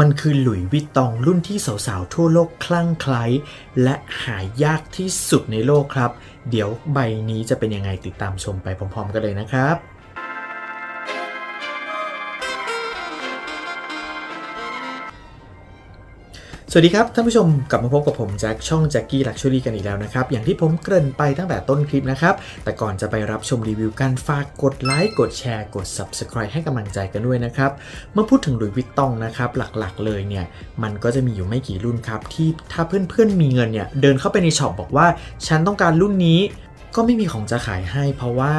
มันคือหลุยวิตตองรุ่นที่สาวๆ ทั่วโลกคลั่งไคล้และหายากที่สุดในโลกครับ เดี๋ยวใบนี้จะเป็นยังไงติดตามชมไปพร้อมๆ กันเลยนะครับ สวัสดีครับ ท่านผู้ชมกลับมาพบกับผมแจ็คช่องแจ็คกี้ลักชัวรี่กันอีกแล้วนะครับ อย่างที่ผมเกริ่นไปตั้งแต่ต้นคลิปนะครับ แต่ก่อนจะไปรับชมรีวิวกันฝากกดไลค์กดแชร์กด Subscribe ให้กำลังใจกันด้วยนะครับ เมื่อพูดถึงหลุยส์วิตตองนะครับ หลักๆเลยเนี่ย มันก็จะมีอยู่ไม่กี่รุ่นครับ ที่ถ้าเพื่อนๆมีเงินเนี่ย เดินเข้าไปในช็อปบอกว่า ฉันต้องการรุ่นนี้ก็ไม่มีของจะขายให้เพราะว่า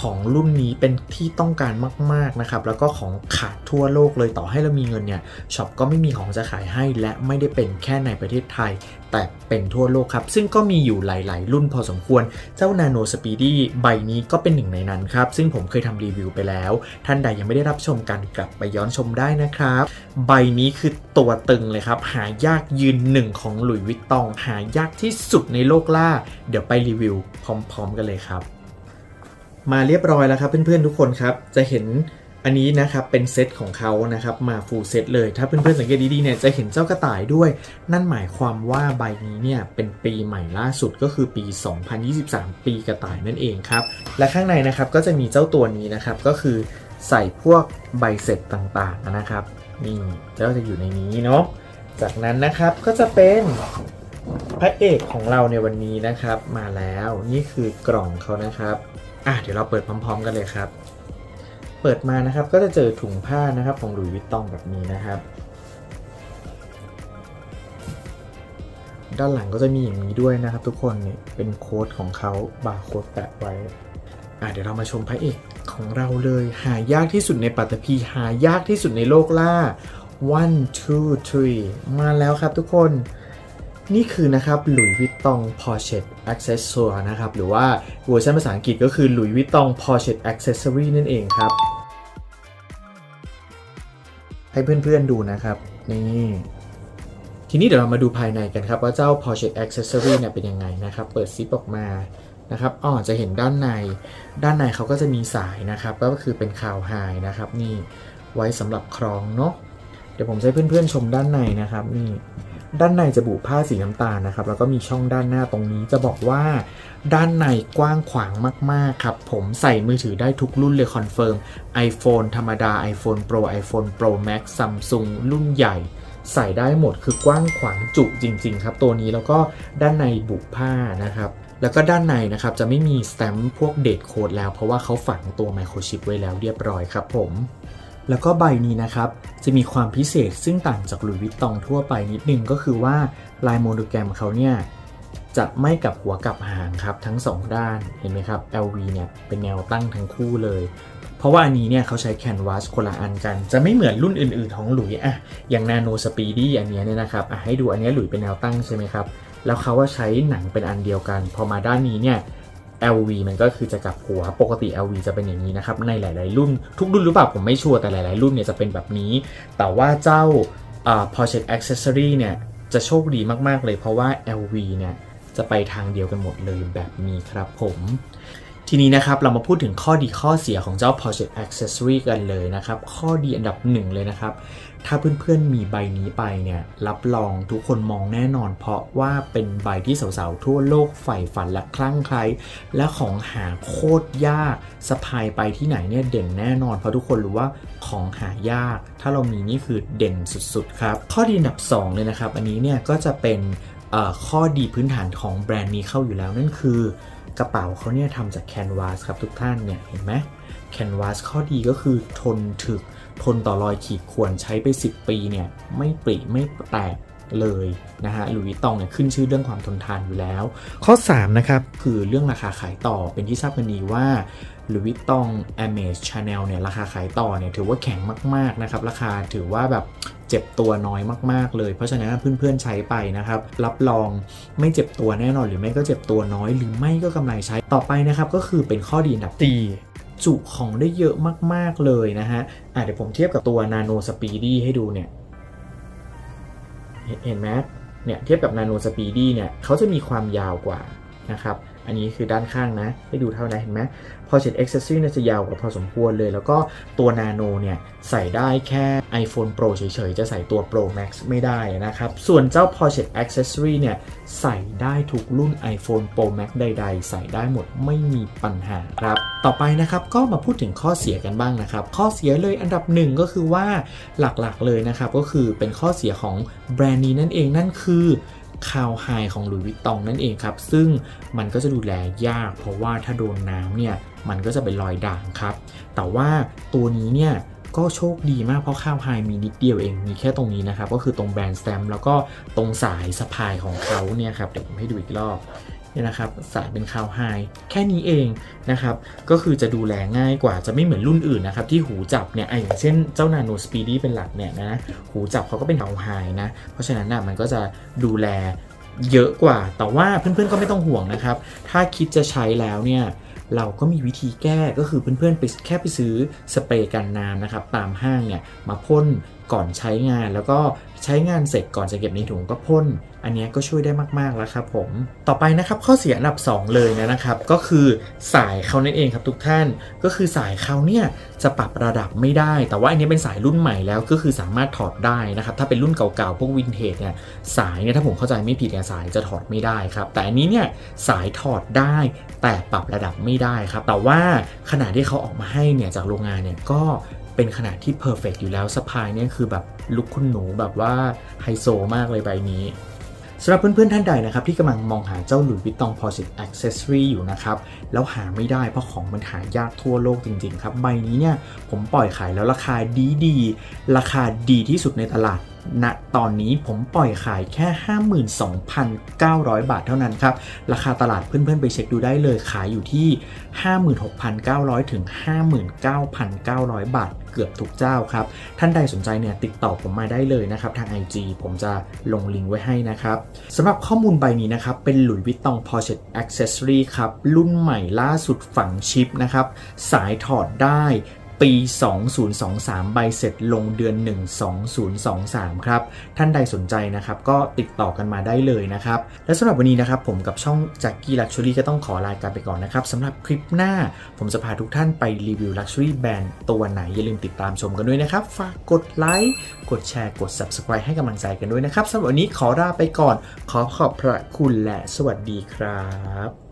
ของรุ่นนี้เป็นที่ต้องการมาก ๆ นะครับ แล้วก็ของขาดทั่วโลกเลยต่อให้เรามีเงินเนี่ยช็อปก็ไม่มีของจะขายให้ และไม่ได้เป็นแค่ในประเทศไทย แต่เป็นทั่วโลกครับ ซึ่งก็มีอยู่หลาย ๆ รุ่นพอสมควร เจ้า Nano Speedy ใบนี้ก็เป็นหนึ่งในนั้นครับ ซึ่งผมเคยทำรีวิวไปแล้ว ท่านใดยังไม่ได้รับชมกันกลับไปย้อนชมได้นะครับ ใบนี้คือตัวตึงเลยครับ หายากยืนหนึ่งของหลุยวิตตอง หายากที่สุดในโลกล่า เดี๋ยวไปรีวิวพร้อม ๆ กันเลยครับ มาเรียบร้อยแล้วครับเพื่อนๆทุกคนครับ จะเห็นอันนี้นะครับเป็นเซตของเขานะครับมาฟูลเซตเลย ถ้าเพื่อนๆสังเกตดีๆเนี่ยจะเห็นเจ้ากระต่ายด้วย นั่นหมายความว่าใบนี้เนี่ยเป็นปีใหม่ล่าสุดก็คือปี 2023 ปีกระต่ายนั่นเองครับ และข้างในนะครับก็จะมีเจ้าตัวนี้นะครับก็คือใส่พวกใบเสร็จต่างๆนะครับนี่ก็จะอยู่ในนี้เนาะจากนั้นนะครับก็จะเป็นพระเอกของเราในวันนี้นะครับ มาแล้วนี่คือกล่องเขานะครับ อะเดี๋ยวเราเปิดพร้อม ๆ กันเลยครับ เปิดมานะครับก็จะเจอถุงผ้านะครับของหลุยส์วิตตองแบบนี้นะครับ ด้านหลังก็จะมีอย่างนี้ด้วยนะครับทุกคนนี่เป็นโค้ดของเขาบาร์โค้ดแปะไว้อะเดี๋ยวเรามาชมพระเอกของเราเลยหายากที่สุดในปัตตภีหายากที่สุดในโลกล่า one two three มาแล้วครับทุกคน นี่คือนะครับหลุยวิตตอง Pochette Accessoire นะครับ หรือว่าเวอร์ชันภาษาอังกฤษก็คือหลุยวิตตอง Pochette Accessory นั่นเองครับ ให้เพื่อนๆดูนะครับ นี่ทีนี้เดี๋ยวเรามาดูภายในกันครับ ว่าเจ้า Pochette Accessory เนี่ยเป็นยังไงนะครับ เปิดซิปออกมานะครับอ๋อจะเห็นด้านใน ด้านในเขาก็จะมีสายนะครับ ก็คือเป็นข่าวไฮนะครับ นี่ไว้สำหรับคล้องเนาะเดี๋ยวผมจะให้เพื่อนๆชมด้านในนะครับ นี่ ด้านในจะบุผ้าสีน้ำตาลนะครับ แล้วก็มีช่องด้านหน้าตรงนี้จะบอกว่า ด้านในกว้างขวางมาก ๆ ครับ ผมใส่มือถือได้ทุกรุ่นเลยคอนเฟิร์ม iPhone ธรรมดา iPhone Pro iPhone Pro Max Samsung รุ่นใหญ่ใส่ได้หมดคือกว้างขวางจุจริง ๆ ครับ ตัวนี้แล้วก็ด้านในบุผ้านะครับ แล้วก็ด้านในนะครับจะไม่มีสแตมป์พวกเดทโค้ดแล้ว เพราะว่าเขาฝังตัวไมโครชิปไว้แล้วเรียบร้อยครับผม แล้วก็ใบนี้นะครับ จะมีความพิเศษซึ่งต่างจากหลุยส์วิตตองทั่วไปนิดนึงก็คือว่าลายโมโนแกรมเขาเนี่ยจะไม่กับหัวกับหางครับทั้ง 2 ด้านเห็นไหมครับ LV เนี่ยเป็นแนวตั้งทั้งคู่เลย เพราะว่าอันนี้เนี่ยเขาใช้แคนวาสคนละอันกัน จะไม่เหมือนรุ่นอื่นๆของหลุยอะอย่างนาโนสปีดี้อันนี้เนี่ยนะครับให้ดูอันนี้หลุยเป็นแนวตั้งใช่ไหมครับแล้วเขาว่าใช้หนังเป็นอันเดียวกัน พอมาด้านนี้เนี่ย LV มันก็คือจะกลับหัวปกติ LV จะเป็นอย่างนี้นะครับในหลาย ๆ รุ่นทุกรุ่นหรือเปล่าผมไม่ชัวร์แต่หลาย ๆ รุ่นเนี่ยจะเป็นแบบนี้ แต่ว่าเจ้า Porsche Accessory เนี่ยจะโชคดีมาก ๆ เลยเพราะว่า LV เนี่ยจะไปทางเดียวกันหมดเลยแบบนี้ครับผม ทีนี้นะครับเรามาพูดถึงข้อดีข้อเสียของเจ้า Porsche Accessory กันเลยนะครับ ข้อดีอันดับหนึ่งเลยนะครับ ถ้าเพื่อนๆมีใบนี้ไปเนี่ย รับรองทุกคนมองแน่นอน เพราะว่าเป็นใบที่สาวๆทั่วโลกใฝ่ฝันและคลั่งไคล้และของหาโคตรยากสะพายไปที่ไหนเนี่ยเด่นแน่นอน เพราะทุกคนรู้ว่าของหายาก ถ้าเรามีนี่คือเด่นสุดๆครับข้อดีอันดับ 2 เลยนะครับ อันนี้เนี่ยก็จะเป็นข้อดีพื้นฐานของแบรนด์นี้เข้าอยู่แล้วนั่นคือ กระเป๋าเขาเนี่ยทำจากแคนวาสครับทุกท่านเนี่ยเห็นไหมแคนวาสข้อดีก็คือทนถึกทนต่อรอยขีดข่วนใช้ไป 10 ปีเนี่ยไม่ปริไม่แตกเลยนะฮะหลุยส์วิตตองเนี่ยขึ้นชื่อเรื่องความทนทานอยู่แล้ว ข้อ 3 นะครับ คือเรื่องราคาขายต่อเป็นที่ทราบกันดีว่า หลุยส์วิตตอง a m a z e Chanel เนี่ยราคาขายต่อเนี่ยถือว่าแข็งมากๆนะครับราคาถือว่าแบบเจ็บตัวน้อยมากๆเลย เพราะฉะนั้นเพื่อนๆใช้ไปนะครับ รับรองไม่เจ็บตัวแน่นอน หรือไม่ก็เจ็บตัวน้อย หรือไม่ก็กำไรใช้ต่อไปนะครับก็คือเป็นข้อดีอันดับตีจุของได้เยอะมากๆเลยนะฮะอะเดี๋ยวผมเทียบกับตัว Nano Speedy ให้ดูเนี่ยเห็นเห็นไหมเนี่ยเทียบกับ Nano Speedy เนี่ยเขาจะมีความยาวกว่านะครับ อันนี้คือด้านข้างนะ ให้ดูเท่านั้นเห็นไหม Porsche Accessory เนี่ยจะยาวกว่าพอสมควรเลย แล้วก็ตัว Nano เนี่ยใส่ได้แค่ iPhone Pro เฉยๆ จะใส่ตัว Pro Max ไม่ได้นะครับ ส่วนเจ้า Porsche Accessory เนี่ยใส่ได้ทุกรุ่น iPhone Pro Max ใด ๆ ใส่ได้หมดไม่มีปัญหาครับ ต่อไปนะครับก็มาพูดถึงข้อเสียกันบ้างนะครับ ข้อเสียเลยอันดับหนึ่งก็คือว่าหลักๆเลยนะครับก็คือเป็นข้อเสียของแบรนด์นี้นั่นเองนั่นคือ คาวไฮของหลุยส์วิตตองนั่นเองครับ ซึ่งมันก็จะดูแลยาก เพราะว่าถ้าโดนน้ำเนี่ยมันก็จะเป็นรอยด่างครับ แต่ว่าตัวนี้เนี่ยก็โชคดีมากเพราะข้าวไฮมีนิดเดียวเองมีแค่ตรงนี้นะครับ ก็คือตรงแบรนด์สแตมแล้วก็ตรงสายสะพายของเขาเนี่ยครับ เดี๋ยวผมให้ดูอีกรอบ นี่นะครับสายเป็นคาวไฮแค่นี้เองนะครับ ก็คือจะดูแลง่ายกว่าจะไม่เหมือนรุ่นอื่นนะครับ ที่หูจับเนี่ยอะอย่างเช่นเจ้านาโนสปีดี้เป็นหลักเนี่ยนะ หูจับเขาก็เป็นคาวไฮนะ เพราะฉะนั้นนะมันก็จะดูแลเยอะกว่า แต่ว่าเพื่อนๆก็ไม่ต้องห่วงนะครับ ถ้าคิดจะใช้แล้วเนี่ยเราก็มีวิธีแก้ก็คือเพื่อนๆไปแค่ไปซื้อสเปรย์กันน้ำนะครับ ตามห้างเนี่ยมาพ่น ก่อนใช้งานแล้วก็ใช้งานเสร็จก่อนจะเก็บในถุงก็พ่นอันนี้ก็ช่วยได้มากๆแล้วครับผม ต่อไปนะครับข้อเสียอันดับ 2 เลยนะครับ ก็คือสายเขานั่นเองครับทุกท่านก็คือสายเขาเนี่ยจะปรับระดับไม่ได้ แต่ว่าอันนี้เป็นสายรุ่นใหม่แล้วก็คือสามารถถอดได้นะครับถ้าเป็นรุ่นเก่าๆพวกวินเทจเนี่ยสายเนี่ยถ้าผมเข้าใจไม่ผิดเนี่ยสายจะถอดไม่ได้ครับแต่อันนี้เนี่ยสายถอดได้แต่ปรับระดับไม่ได้ครับแต่ว่าขนาดที่เขาออกมาให้เนี่ยจากโรงงานเนี่ยก็ เป็นขนาดที่เพอร์เฟกอยู่แล้วสะพายเนี่ยคือแบบลุคคุณหนูแบบว่าไฮโซมากเลยใบนี้สำหรับเพื่อนๆท่านใดนะครับที่กำลังมองหาเจ้าหลุยส์วิตตอง Porsche Accessory อยู่นะครับ แล้วหาไม่ได้เพราะของมันหายากทั่วโลกจริงๆครับ ใบนี้เนี่ยผมปล่อยขายแล้วราคาดีดีๆราคาดีที่สุดในตลาดณตอนนี้ผมปล่อยขายแค่ 52,900 บาทเท่านั้นครับ ราคาตลาดเพื่อนๆไปเช็คดูได้เลยขายอยู่ที่ 56,900 ถึง 59,900 บาท เกือบทุกเจ้าครับ ท่านใดสนใจเนี่ยติดต่อผมมาได้เลยนะครับทาง IG ผมจะลงลิงก์ไว้ให้นะครับสำหรับข้อมูลใบนี้นะครับ เป็นหลุยวิตตอง Porsche Accessory ครับ รุ่นใหม่ล่าสุดฝังชิปนะครับ สายถอดได้ ปี 2023 ใบเสร็จลงเดือน 1 2023 ครับ ท่านใดสนใจนะครับ ก็ติดต่อกันมาได้เลยนะครับ และสำหรับวันนี้นะครับ ผมกับช่อง Jackie Luxury ก็ต้องขอลากันไปก่อนนะครับสำหรับคลิปหน้า ผมจะพาทุกท่านไปรีวิว Luxury Band ตัวไหน อย่าลืมติดตามชมกันด้วยนะครับ ฝากกดไลค์กดแชร์กด Subscribe ให้กำลังใจกันด้วยนะครับสำหรับวันนี้ขอลาไปก่อน ขอขอบพระคุณและสวัสดีครับ